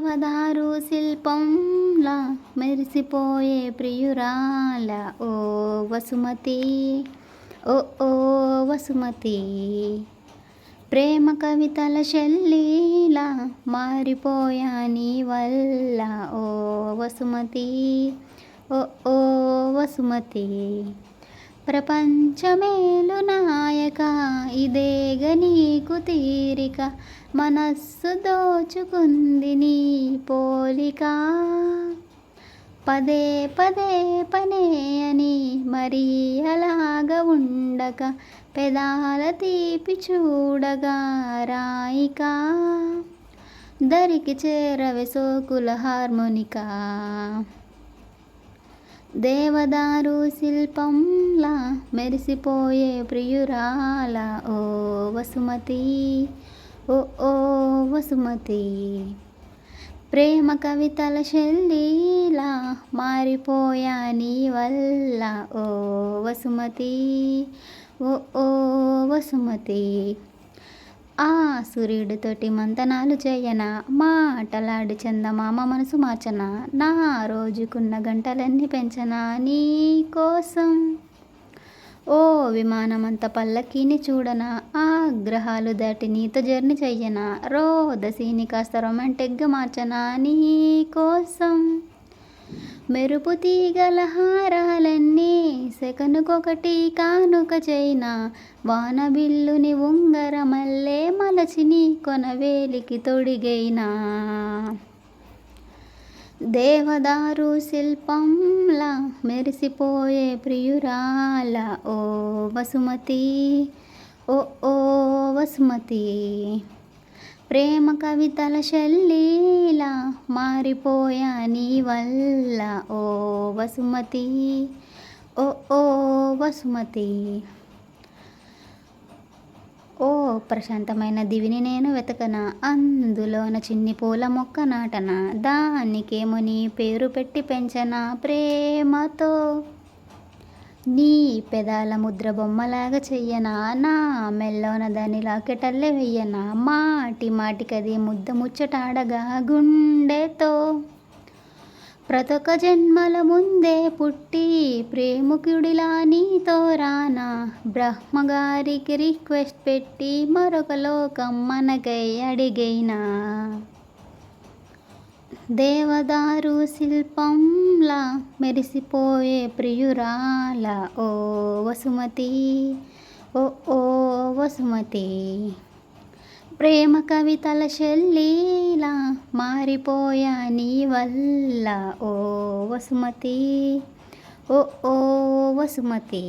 దేవదారు శిల్పంలా మెరిసిపోయే ప్రియురాల ఓ వసుమతి ఓ ఓ వసుమతి. ప్రేమ కవితల శల్లీలా మారిపోయా నీ వల్ల ఓ వసుమతి ఓ ఓ వసుమతి. ప్రపంచమేలు నాయక ఇదేగని నీకు తీరిక మనస్సు దోచుకుంది నీ పోలిక. పదే పదే పనే అని మరీ అలాగ ఉండక పెదాల తీపి చూడగా రాయిక. దరికి చేరవే సోకుల హార్మోనికా. దేవదారు శిల్పంలా మెరిసిపోయే ప్రియురాల ఓ వసుమతి ఓ ఓ వసుమతి. ప్రేమ కవితల శల్లీలా మారిపోయా నీ వల్ల ఓ వసుమతి ఓ ఓ వసుమతి. ఆ సూర్యుడితోటి మంతనాలు చేయన? మాటలాడి చందమామ మనసు మార్చన? నా రోజుకున్న గంటలన్నీ పెంచనా నీ కోసం? ఓ విమానమంత పల్లకీని చూడనా? ఆగ్రహాలు దాటి నీతో జర్నీ చెయ్యనా? రోదసీని కాస్త రొమాంటిక్గా మార్చనా నీ కోసం? మెరుపు తీగల హారాలన్నీ సెకనుకొకటి కానుక చైనా వానబిల్లుని ఉంగరం మలచిని కొనవేలికి తొడిగైనా. దేవదారు శిల్పంలా మెరిసిపోయే ప్రియురాల ఓ వసుమతి ఓ ఓ వసుమతి. ప్రేమ కవితల శల్లీలా మారిపోయా నీ వల్ల ఓ వసుమతి ఓ ఓ వసుమతి. ప్రశాంతమైన దివిని నేను వెతకన? అందులోన చిన్ని పూల మొక్క నాటన? దానికేమో నీ పేరు పెట్టి పెంచన ప్రేమతో? నీ పెదాల ముద్ర బొమ్మలాగా చెయ్యనా? నా మెల్లోన దాని లాకెటల్లే వెయ్యనా? మాటి మాటికది ముద్ద ముచ్చటాడగా గుండెతో? ప్రతొక జన్మల ముందే పుట్టి ప్రేముకుడిలా నీతో రానా. బ్రహ్మగారికి రిక్వెస్ట్ పెట్టి మరొక లోకం మనకై అడిగైనా. దేవదారు శిల్పంలా మెరిసిపోయే ప్రియురాల. ఓ వసుమతి ఓ ఓ వసుమతి. ప్రేమ కవితల శల్లీలా మారిపోయా నీ వల్ల. ఓ వసుమతి ఓ ఓ వసుమతి.